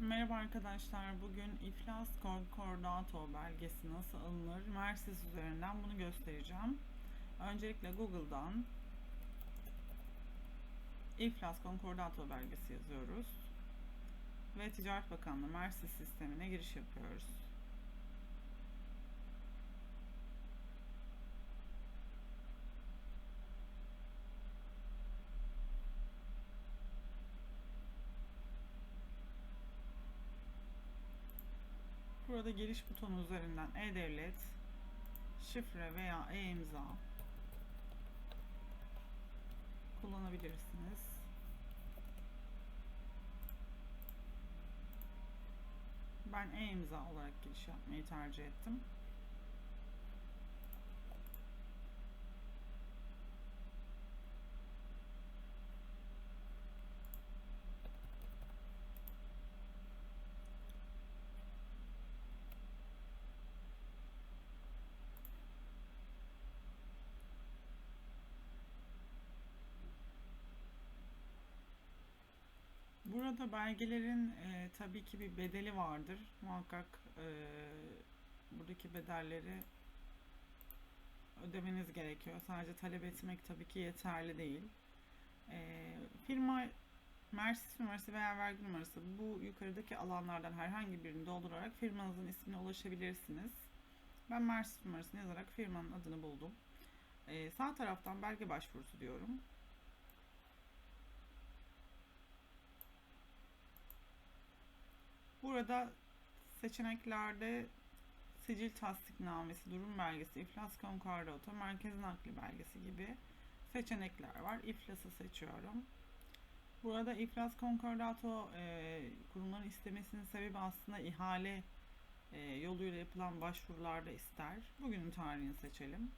Merhaba arkadaşlar. Bugün İflas Concordato belgesi nasıl alınır? Mersis üzerinden bunu göstereceğim. Öncelikle Google'dan İflas Concordato belgesi yazıyoruz. Ve Ticaret Bakanlığı Mersis sistemine giriş yapıyoruz. Burada giriş butonu üzerinden e-devlet, şifre veya e-imza kullanabilirsiniz. Ben e-imza olarak giriş yapmayı tercih ettim. Burada belgelerin e, tabii ki bir bedeli vardır. Muhakkak e, buradaki bedelleri ödemeniz gerekiyor. Sadece talep etmek tabii ki yeterli değil. E, firma Mersis numarası veya vergi numarası bu yukarıdaki alanlardan herhangi birini doldurarak firmanızın ismine ulaşabilirsiniz. Ben Mersis numarasını yazarak firmanın adını buldum. E, sağ taraftan belge başvurusu diyorum. Burada seçeneklerde sicil tasdiknamesi, durum belgesi, iflas konkordato, merkez nakli belgesi gibi seçenekler var. İflası seçiyorum. Burada iflas konkordato e, kurumların istemesinin sebebi aslında ihale e, yoluyla yapılan başvurularda ister. Bugünün tarihini seçelim.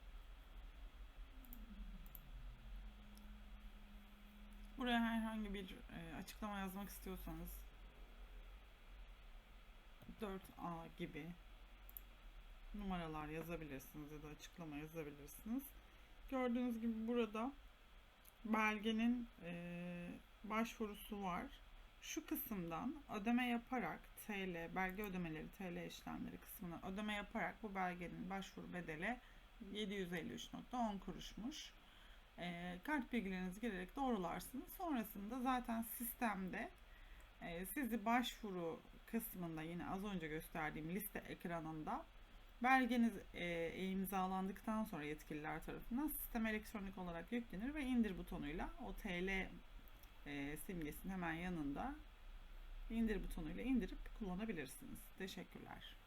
Buraya herhangi bir e, açıklama yazmak istiyorsanız 4A gibi numaralar yazabilirsiniz ya da açıklama yazabilirsiniz. Gördüğünüz gibi burada belgenin e, başvurusu var. Şu kısımdan ödeme yaparak TL, belge ödemeleri, TL işlemleri kısmına ödeme yaparak bu belgenin başvuru bedeli 753.10 kuruşmuş. E, kart bilgilerinizi girerek doğrularsınız. Sonrasında zaten sistemde e, sizi başvuru kısmında yine az önce gösterdiğim liste ekranında belgeniz e, imzalandıktan sonra yetkililer tarafından sistem elektronik olarak yüklenir ve indir butonuyla o TL e, simgesinin hemen yanında indir butonuyla indirip kullanabilirsiniz. Teşekkürler.